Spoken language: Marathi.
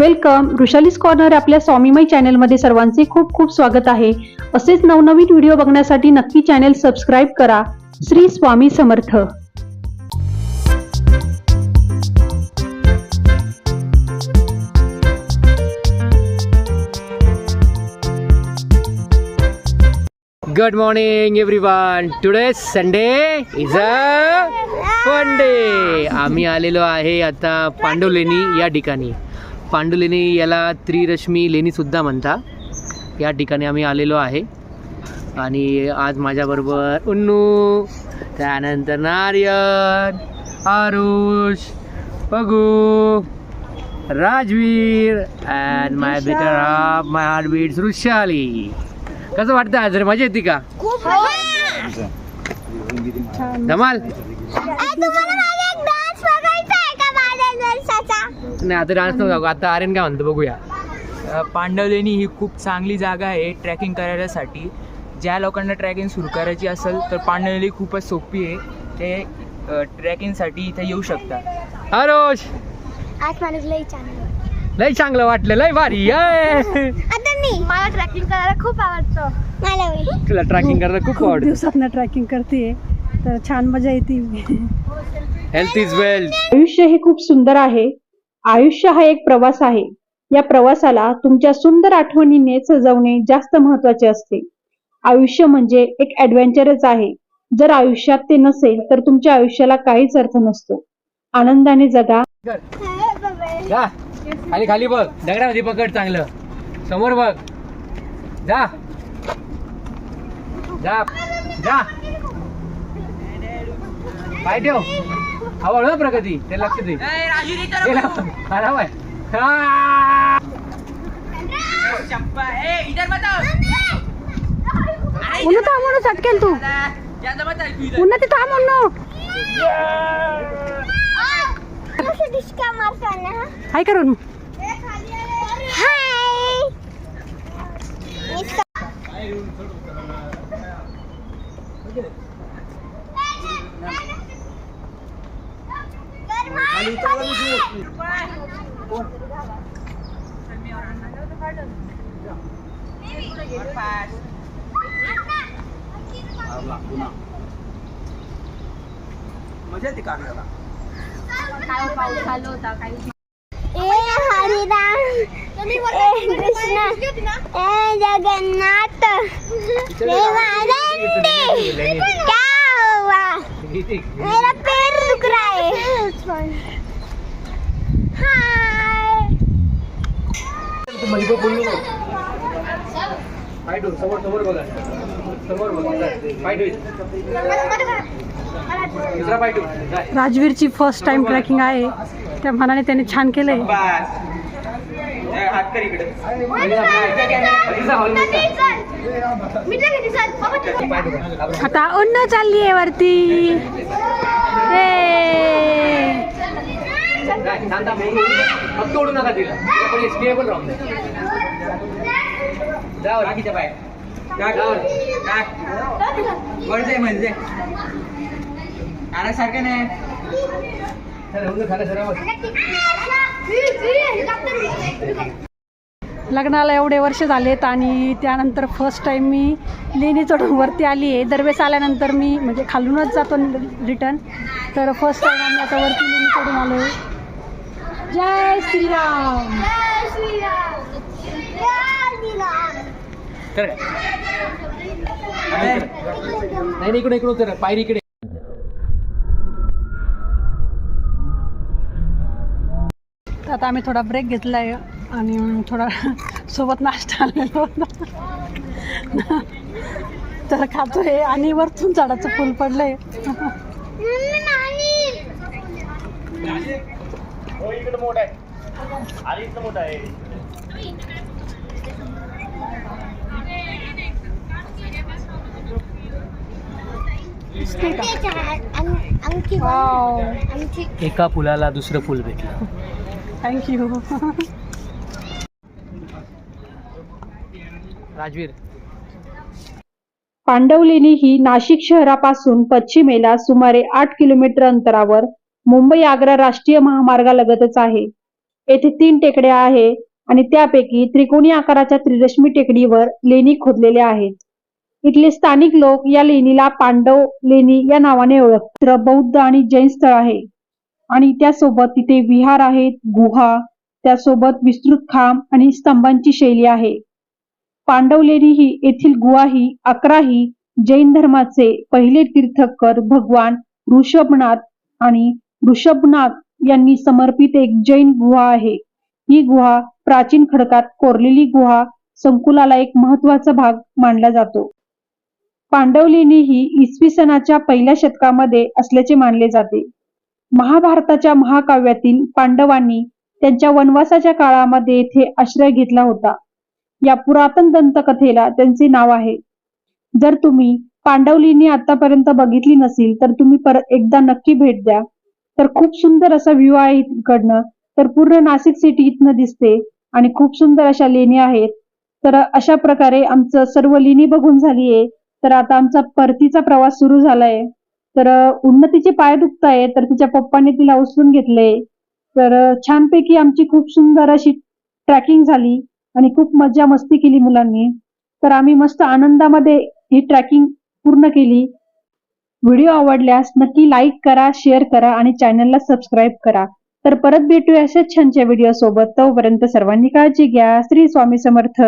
वेलकम. ऋषालीस कॉर्नर आपल्या स्वामीमय चॅनलमध्ये सर्वांचे खूप खूप स्वागत आहे. असेच नवनवीन व्हिडिओ बघण्यासाठी नक्की चॅनल सबस्क्राईब करा. Shri Swami Samarth. Good morning one today Sunday is a fun day आम्ही आलेलो आहे आता पांडुलेणी या ठिकाणी. पांडुलेणी याला त्रिरश्मी लेणी सुद्धा म्हणता. या ठिकाणी आम्ही आलेलो आहे. आणि आज माझ्याबरोबर उन्नू त्यानंतर Nariyan Aarush Pagu Rajveer and my better half my heart beats Vrushali कसं वाटतं आज रे? मजा येते का? धमाल. नाही आता डान्स नको. आता आर्यन काय म्हणतो बघूया. पांडवलेणी ही खूप चांगली जागा आहे ट्रॅकिंग करायसाठी. ज्या लोकांना ट्रॅकिंग सुरू करायची असेल तर पांडवलेणी खूपच सोपी आहे. ते ट्रॅकिंगसाठी इथे येऊ शकतात. आरोश! आज मला लई चांगलं लय चांगलं वाटलं लय भारी मला ट्रॅकिंग करायला खूप आवडतं. मला. तुला ट्रॅकिंग करायला खूप खूप आवडतं. दिवसात ट्रॅकिंग करते तर छान मजा येते. हेल्थ इज वेल्थ आयुष्य हे खूप सुंदर आहे. आयुष्य हा एक प्रवास आहे. या प्रवासाला तुमच्या सुंदर आठवणीने सजवणे जास्त महत्त्वाचे असते. आयुष्य म्हणजे एक ऍडव्हेंचरच आहे. जर आयुष्यात ते नसेल तर तुमच्या आयुष्याला काहीच अर्थ नसतो. आनंदाने जगा. जा. खाली खाली बघ. दगडामध्ये पकड चांगलं. समोर बघ. जा. जा. जा. पाय ठेव. आवड ना प्रगती? ते लक्ष दे. खराब आहे. हा. उन्हा तू उन्हा ते थांब म्हणून हाय करून. हाय. ए हरिराम ए कृष्ण ए जगन्नाथ देवानंदे क्या हुआ मेरा पैर दुख रहा समोर समोर बघा समोर बघा दुसरा राजवीरची फर्स्ट टाइम ट्रॅकिंग आहे. त्या मनाने त्याने छान केलंय. आता उन्न चालली आहे वरती. ए. शांत फक्त ओढू नका तिला पण स्टेबल राहून बाकीच्या जाओ राखीच्या पाय जाओ. म्हणजे सारखं नाही चल, उंदर लग्नाला एवढे वर्ष झालेत आणि त्यानंतर फर्स्ट टाईम मी लेणी चढून वरती आली आहे दरवेळेस आल्यानंतर मी म्हणजे खालूनच जातो रिटर्न तर फर्स्ट टाईम आम्ही आता वरती लेणी चढून आलो आहे जय श्रीराम. चल. नाही नाही, इकडे इकडे उतर पायरी इकडे. आता आम्ही थोडा ब्रेक घेतला आहे आणि थोडा सोबत नाश्ता आलेला होता. तर खातोय आणि वरतून झाडाचं फुल पडलंय. दिसते का आमची वाव आमची एका फुलाला दुसरं फुल भेटलं. Thank you Rajveer. पांडवलेणी ही नाशिक शहरापासून पश्चिमेला सुमारे आठ किलोमीटर अंतरावर मुंबई आग्रा राष्ट्रीय महामार्गालगतच आहे. येथे तीन टेकड्या आहे आणि त्यापैकी त्रिकोणी आकाराच्या त्रिरश्मी टेकडीवर लेणी खोदलेल्या आहेत. इथले स्थानिक लोक या लेणीला पांडव लेणी या नावाने ओळखत बौद्ध आणि जैन स्थळ आहे आणि त्यासोबत तिथे विहार आहेत गुहा त्यासोबत विस्तृत खांब आणि स्तंभांची शैली आहे. पांडव लेणी ही येथील गुहा ही अकरा ही जैन धर्माचे पहिले तीर्थकर भगवान ऋषभनाथ आणि ऋषभनाथ यांनी समर्पित एक जैन गुहा आहे. ही गुहा प्राचीन खडकात कोरलेली गुहा संकुलाला एक महत्त्वाचा भाग मानला जातो. पांडवलीनी ही इसवी सनाच्या पहिल्या शतकामध्ये असल्याचे मानले जाते. महाभारताच्या महाकाव्यातील पांडवांनी त्यांच्या वनवासाच्या काळामध्ये येथे आश्रय घेतला होता. या पुरातन दंतकथेला त्यांचे नाव आहे. जर तुम्ही पांडवलीनी आतापर्यंत बघितली नसेल तर तुम्ही परत एकदा नक्की भेट द्या. तर खूप सुंदर असा व्ह्यू आहे इकडनं. तर पूर्ण नाशिक सिटी इथनं दिसते आणि खूप सुंदर अशा लेणी आहेत. तर अशा प्रकारे आमचं सर्व लेणी बघून झालीये. तर आता आमचा परतीचा प्रवास सुरू झालाय. तर उन्नतीचे पाय दुखताय तर तिच्या पप्पाने तिला उचलून घेतले तर छानपैकी आमची खूप सुंदर अशी ट्रॅकिंग झाली आणि खूप मजा मस्ती केली मुलांनी. तर आम्ही मस्त आनंदामध्ये ही ट्रॅकिंग पूर्ण केली. व्हिडिओ आवडल्यास नक्की लाईक करा शेअर करा आणि चॅनलला सबस्क्राईब करा. तर परत भेटूया अशाच छानच्या व्हिडिओ सोबत. तोपर्यंत सर्वांनी काळजी घ्या. श्री स्वामी समर्थ.